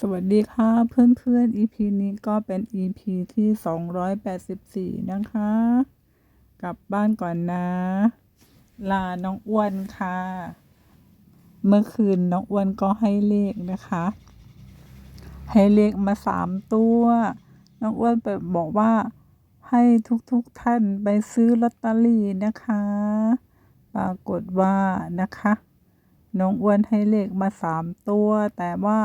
สวัสดีค่ะเพื่อนเพื่อน EP นี้ก็เป็น EP ที่ 284 นะคะ กลับบ้านก่อนนะ ลาน้องอ้วนค่ะ เมื่อคืนน้องอ้วนก็ให้เลขนะคะ ให้เลขมาสามตัว น้องอ้วนไปบอกว่าให้ทุกๆทท่านไปซื้อลอตเตอรี่นะคะ ปรากฏว่านะคะ น้องอ้วนให้เลขมาสามตัว แต่ว่า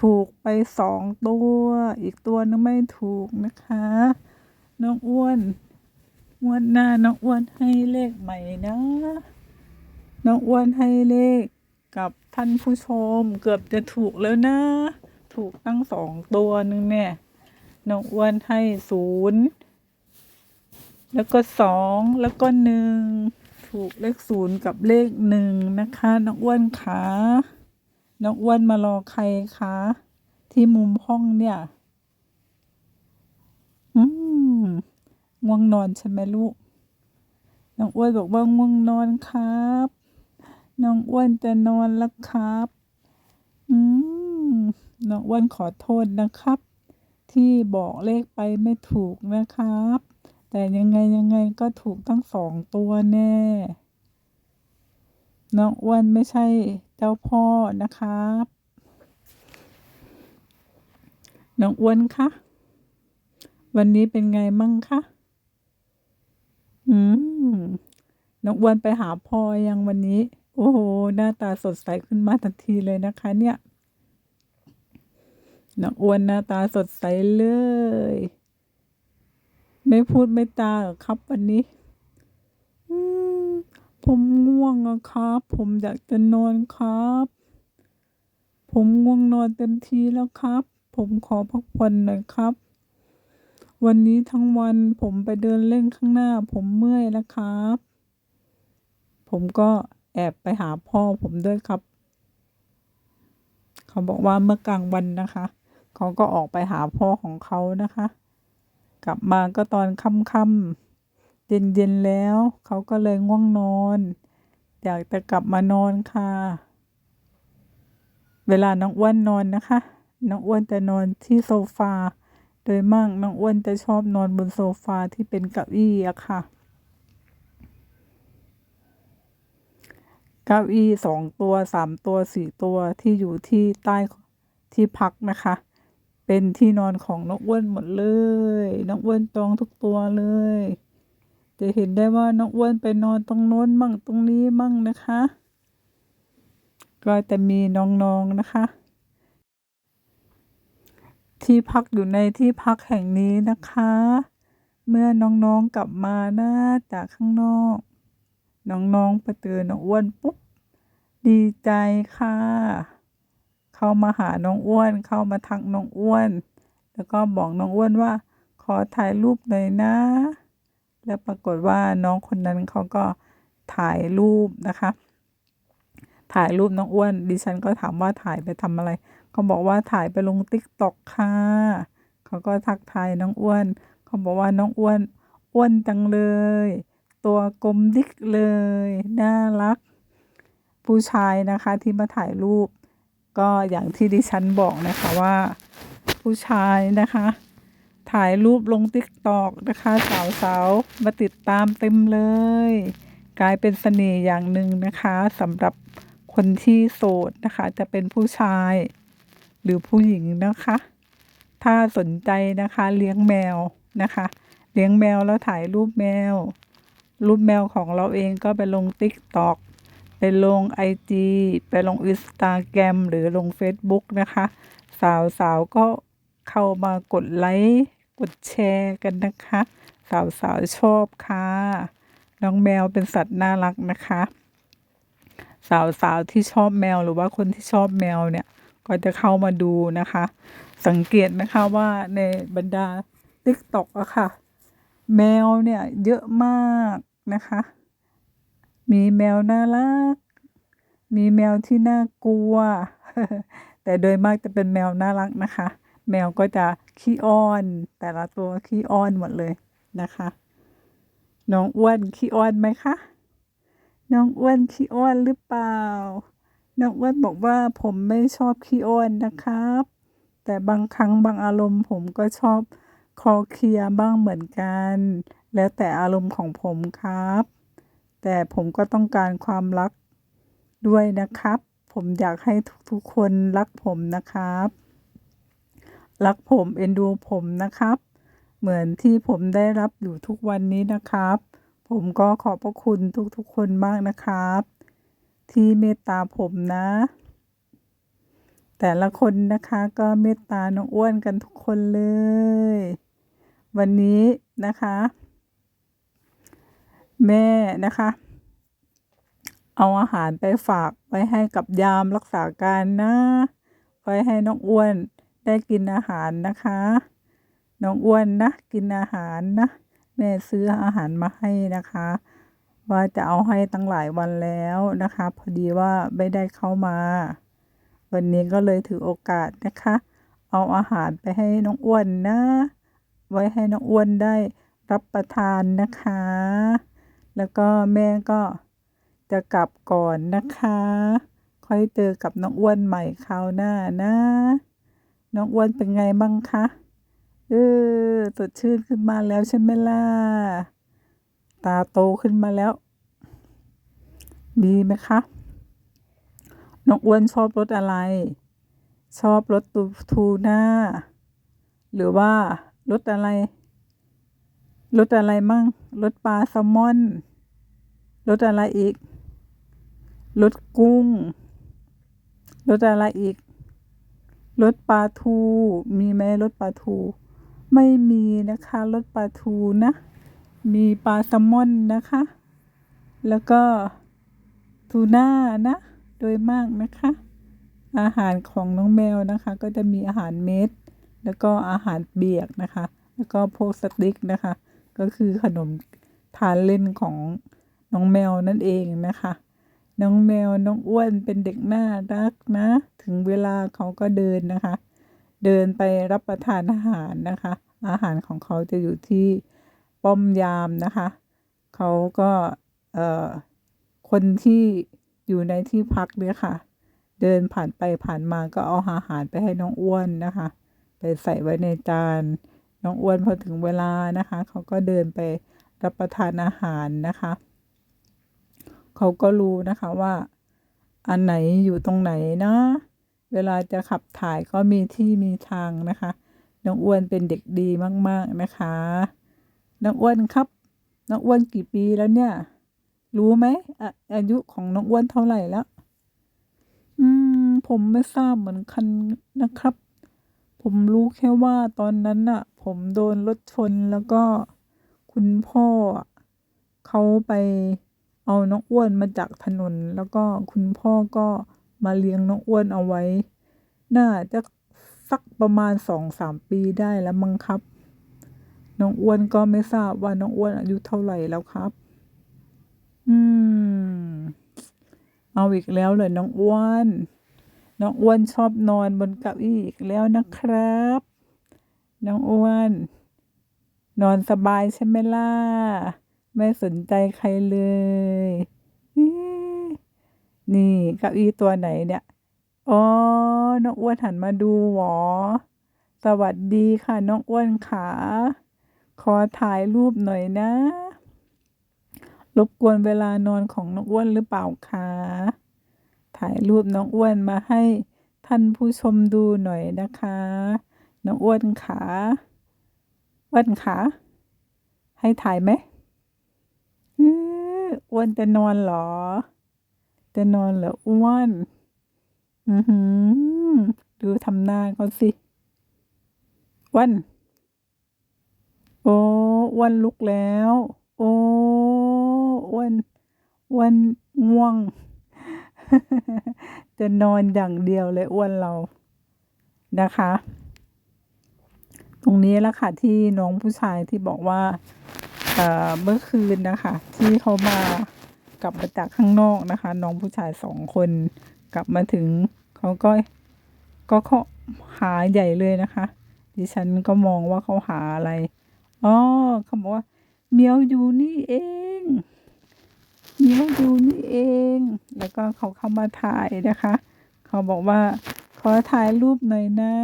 ถูกไปสองตัว อีกตัวนึงไม่ถูกนะคะ น้องอ้วนงวดหน้าน้องอ้วนให้เลขใหม่นะ น้องอ้วนให้เลขกับท่านผู้ชมเกือบจะถูกแล้วนะ ถูกตั้งสองตัวนึงเนี่ย น้องอ้วนให้ศูนย์แล้วก็สองแล้วก็หนึ่งถูกเลขศูนย์กับเลขหนึ่งนะคะ น้องอ้วนขา น้องอ้วนมารอใครคะ ที่มุมห้องเนี่ย อืมง่วงนอนใช่ไหมลูก น้องอ้วนบอกว่าง่วงนอนครับ น้องอ้วนจะนอนแล้วครับ อืมน้องอ้วนขอโทษนะครับ ที่บอกเลขไปไม่ถูกนะครับ แต่ยังไงยังไงก็ถูกทั้งสองตัวแน่ น้องอ้วนไม่ใช่เจ้าพ่อนะครับ น้องอ้วนคะ วันนี้เป็นไงมั่งคะอืมน้องอ้วนไปหาพ่อยังวันนี้ โอ้โห หน้าตาสดใสขึ้นมาทันทีเลยนะคะ เนี่ย น้องอ้วนหน้าตาสดใสเลย ไม่พูดไม่ตาหรอครับวันนี้ อืม ผมง่วงอะครับ ผมอยากจะนอนครับ ผมง่วงนอนเต็มทีแล้วครับ ผมขอพักผ่อนหน่อยครับ วันนี้ทั้งวันผมไปเดินเล่นข้างหน้า ผมเมื่อยแล้วครับ ผมก็แอบไปหาพ่อผมด้วยครับ เขาบอกว่าเมื่อกลางวันนะคะ เขาก็ออกไปหาพ่อของเขานะคะ กลับมาก็ตอนค่ำๆ เย็นๆแล้ว เขาก็เลยง่วงนอน อยากจะกลับมานอนค่ะ เวลาน้องอ้วนนอนนะคะ น้องอ้วนจะนอนที่โซฟา โดยมากน้องอ้วนจะชอบนอนบนโซฟาที่เป็นเก้าอี้อะค่ะ เก้าอี้สองตัวสามตัวสี่ตัวที่อยู่ที่ใต้ที่พักนะคะ เป็นที่นอนของน้องอ้วนหมดเลยน้องอ้วนจองทุกตัวเลย จะเห็นได้ว่าน้องอ้วนไปนอนตรงโน้นมั่งตรงนี้มั่งนะคะ ก็จะมีน้องๆนะคะ ที่พักอยู่ในที่พักแห่งนี้นะคะ เมื่อน้องๆกลับมาหนะจากข้างนอก น้องๆไปเจอน้องอ้วนปุ๊บดีใจค่ะ เข้ามาหาน้องอ้วน เข้ามาทักน้องอ้วน แล้วก็บอกน้องอ้วนว่า ขอถ่ายรูปหน่อยนะ แล้วปรากฏว่าน้องคนนั้นเขาก็ถ่ายรูปนะคะ ถ่ายรูปน้องอ้วน ดิฉันก็ถามว่าถ่ายไปทำอะไรเขาบอกว่าถ่ายไปลงติ๊กต็อกค่ะเขาก็ทักทายน้องอ้วนเขาบอกว่าน้องอ้วนอ้วนจังเลย ตัวกลมดิกเลยน่ารัก ผู้ชายนะคะที่มาถ่ายรูป ก็อย่างที่ดิฉันบอกนะคะว่า ผู้ชายนะคะ ถ่ายรูปลงติ๊กตอกนะคะสาวๆมาติดตามเต็มเลย กลายเป็นเสน่ห์อย่างหนึ่งนะคะสำหรับคนที่โสดนะคะ จะเป็นผู้ชาย หรือผู้หญิงนะคะ ถ้าสนใจนะคะเลี้ยงแมวนะคะ เลี้ยงแมวแล้วถ่ายรูปแมว รูปแมวของเราเองก็ไปลงติ๊กตอกไปลงไอจีไปลงอินสตาแกรมหรือลง Facebook นะคะ สาวๆก็ เข้ามากดไลค์ กดแชร์กันนะคะ สาวๆชอบค่ะ น้องแมวเป็นสัตว์น่ารักนะคะ สาวๆที่ชอบแมวหรือว่าคนที่ชอบแมวเนี่ย ก็จะเข้ามาดูนะคะ สังเกตนะคะว่าในบรรดา t ิ k t o k อะค่ะ แมวเนี่ยเยอะมากนะคะ มีแมวน่ารัก มีแมวที่น่ากลัว แต่โดยมากจะเป็นแมวน่ารักนะคะ แมวก็จะขี้อ้อน แต่ละตัวขี้อ้อนหมดเลยนะคะ น้องอ้วนขี้อ้อนไหมคะ น้องอ้วนขี้อ้อนหรือเปล่า น้องอ้วนบอกว่าผมไม่ชอบขี้อ้อนนะครับ แต่บางครั้งบางอารมณ์ผมก็ชอบคลอเคลียบ้างเหมือนกัน แล้วแต่อารมณ์ของผมครับ แต่ผมก็ต้องการความรักด้วยนะครับ ผมอยากให้ทุกๆคนรักผมนะครับ รักผมเอ็นดูผมนะครับ เหมือนที่ผมได้รับอยู่ทุกวันนี้นะครับ ผมก็ขอบพระคุณทุกๆคนมากนะครับ ที่เมตตาผมนะ แต่ละคนนะคะก็เมตตาน้องอ้วนกันทุกคนเลย วันนี้นะคะ แม่นะคะเอาอาหารไปฝากไว้ให้กับยามรักษาการนะ ไว้ให้น้องอ้วน ได้กินอาหารนะคะ น้องอ้วนนะ กินอาหารนะ แม่ซื้ออาหารมาให้นะคะ ว่าจะเอาให้ตั้งหลายวันแล้วนะคะ พอดีว่าไม่ได้เข้ามา วันนี้ก็เลยถือโอกาสนะคะ เอาอาหารไปให้น้องอ้วนนะ ไว้ให้น้องอ้วนได้รับประทานนะคะ แล้วก็แม่ก็จะกลับก่อนนะคะ ค่อยเจอกับน้องอ้วนใหม่คราวหน้านะ น้องอ้วนเป็นไงบ้างคะเออสดชื่นขึ้นมาแล้วใช่ไหมล่ะ ตาโตขึ้นมาแล้ว ดีไหมคะ น้องอ้วนชอบรสอะไร ชอบรสตูทูน่า หรือว่ารสอะไรรสอะไรมั่งรสปลาแซลมอนรสอะไรอีกรสกุ้งรสอะไรอีก รสปลาทู มีไหมรสปลาทู ไม่มีนะคะรสปลาทูนะ มีปลาแซลมอนนะคะ แล้วก็ทูน่านะ โดยมากนะคะ อาหารของน้องแมวนะคะ ก็จะมีอาหารเม็ด แล้วก็อาหารเปียกนะคะ แล้วก็พวกสติ๊กนะคะ ก็คือขนมทานเล่นของน้องแมวนั่นเองนะคะ น้องแมวน้องอ้วนเป็นเด็กน่ารักนะ ถึงเวลาเขาก็เดินนะคะ เดินไปรับประทานอาหารนะคะ อาหารของเขาจะอยู่ที่ป้อมยามนะคะ เขาก็เอ่อคนที่อยู่ในที่พักเนี่ยค่ะ เดินผ่านไปผ่านมาก็เอาอาหารไปให้น้องอ้วนนะคะ ไปใส่ไว้ในจานน้องอ้วนพอถึงเวลานะคะ เขาก็เดินไปรับประทานอาหารนะคะ เขาก็รู้นะคะว่า อันไหนอยู่ตรงไหนนะ เวลาจะขับถ่ายก็มีที่มีทางนะคะน้องอ้วนเป็นเด็กดีมากๆนะคะน้องอ้วนครับน้องอ้วนกี่ปีแล้วเนี่ย รู้ไหมออายุของน้องอ้วนเท่าไหร่แล้ว อืม ผมไม่ทราบเหมือนกันนะครับ ผมรู้แค่ว่าตอนนั้นน่ะ ผมโดนรถชนแล้วก็คุณพ่อเขาไป เอาน้องอ้วนมาจากถนน แล้วก็คุณพ่อก็มาเลี้ยงน้องอ้วนเอาไว้ น่าจะสักประมาณสองสามปีได้แล้วมั้งครับ น้องอ้วนก็ไม่ทราบว่าน้องอ้วนอายุเท่าไหร่แล้วครับ อืม เอาอีกแล้วเลยน้องอ้วน น้องอ้วนชอบนอนบนเก้าอี้อีกแล้วนะครับ น้องอ้วน นอนสบายใช่ไหมล่ะ ไม่สนใจใครเลย นี่เก้าอี้ตัวไหนเนี่ย อ๋อ น้องอ้วนหันมาดูหวอ สวัสดีค่ะน้องอ้วนขา ขอถ่ายรูปหน่อยนะ รบกวนเวลานอนของน้องอ้วนหรือเปล่าคะ ถ่ายรูปน้องอ้วนมาให้ท่านผู้ชมดูหน่อยนะคะ น้องอ้วนขาอ้วนขา ให้ถ่ายไหม อ้วนจะนอนเหรอ จะนอนเหรออ้วน อือหือ ดูทำหน้าเขาสิอ้วน โอ้อ้วนลุกแล้ว โอ้อ้วนอ้วนง่วง จะนอนอย่างเดียวเลยอ้วนเรานะคะ ตรงนี้แหละค่ะที่น้องผู้ชายที่บอกว่า เมื่อคืนนะคะ ที่เขามากลับมาจากข้างนอกนะคะ น้องผู้ชายสองคน กลับมาถึงเขาก็ก็เขาหาใหญ่เลยนะคะ ดิฉันก็มองว่าเขาหาอะไรอ๋อเขาบอกว่าเมียวอยู่นี่เองเมียวอยู่นี่เอง แล้วก็เขาเข้ามาถ่ายนะคะ เขาบอกว่าขขอถ่ายรูปหน่อยนะ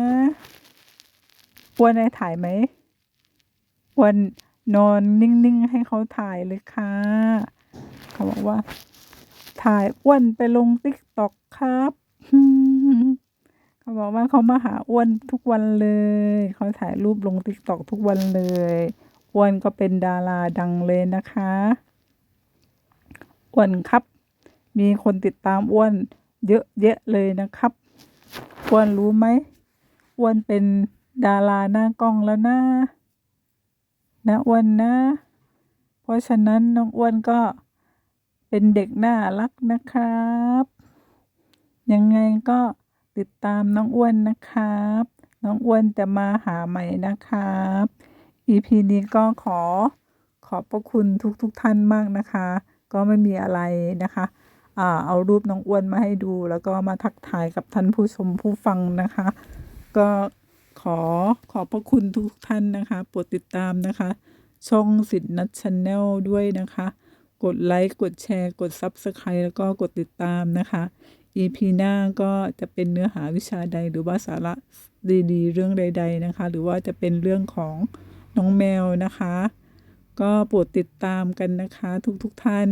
อ้วนได้ถ่ายไหมอ้วน นอนนิ่งๆ ให้เขาถ่ายเลยค่ะ เขาบอกว่า ถ่ายอ้วนไปลงติ๊กต็อกครับเขาบอกว่าเขามาหาอ้วนทุกวันเลย เขาถ่ายรูปลงติ๊กต็อกทุกวันเลยอ้วนก็เป็นดาราดังเลยนะคะอ้วนครับ มีคนติดตามอ้วน เยอะแยะเลยนะครับอ้วนรู้ไหมอ้วนเป็นดาราหน้ากล้องแล้วนะ นะอ้วนนะ เพราะฉะนั้นน้องอ้วนก็เป็นเด็กน่ารักนะครับ ยังไงก็ติดตามน้องอ้วนนะครับ น้องอ้วนจะมาหาใหม่นะครับ EP นี้ก็ขอขอบพระคุณทุกๆทท่านมากนะคะ ก็ไม่มีอะไรนะคะอ่าเอารูปน้องอ้วนมาให้ดู แล้วก็มาทักทายกับท่านผู้ชมผู้ฟังนะคะ ก็ ขอขอบพระคุณทุกท่านนะคะโปรดติดตามนะคะ ช่องสิทธิ์นัทช n แนลด้วยนะคะ กดไลค์กดแชร์กด Subscribe แล้วก็กดติดตามนะคะ EP หน้าก็จะเป็นเนื้อหาวิชาใดหรือว่าสาระดีๆ เรื่องใด ๆนะคะ หรือว่าจะเป็นเรื่องของน้องแมวนะคะ ก็โปรดติดตามกันนะคะทุกๆทท่าน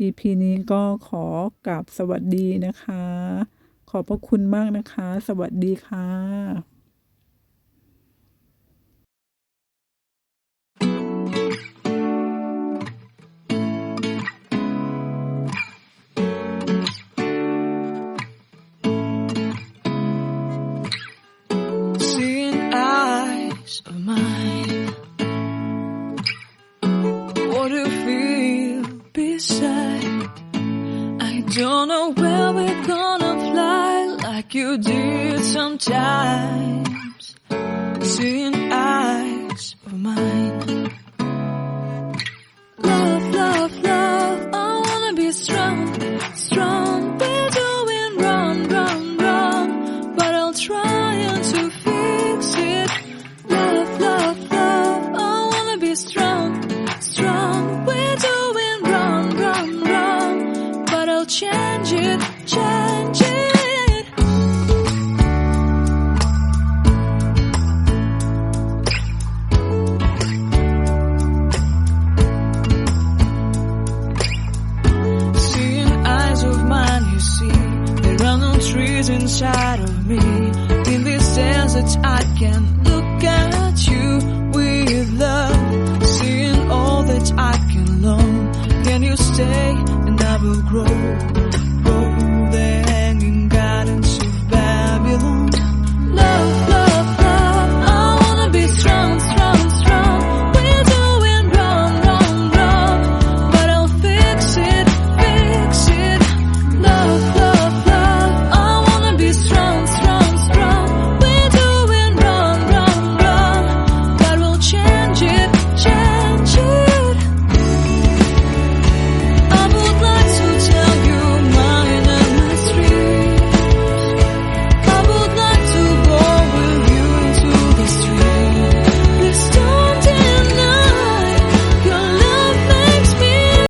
EP นี้ก็ขอกราบสวัสดีนะคะ ขอบพระคุณมากนะคะ สวัสดีค่ะ where we're gonna fly like you did sometimes. Seeing eyes of mine. Stay and I will grow?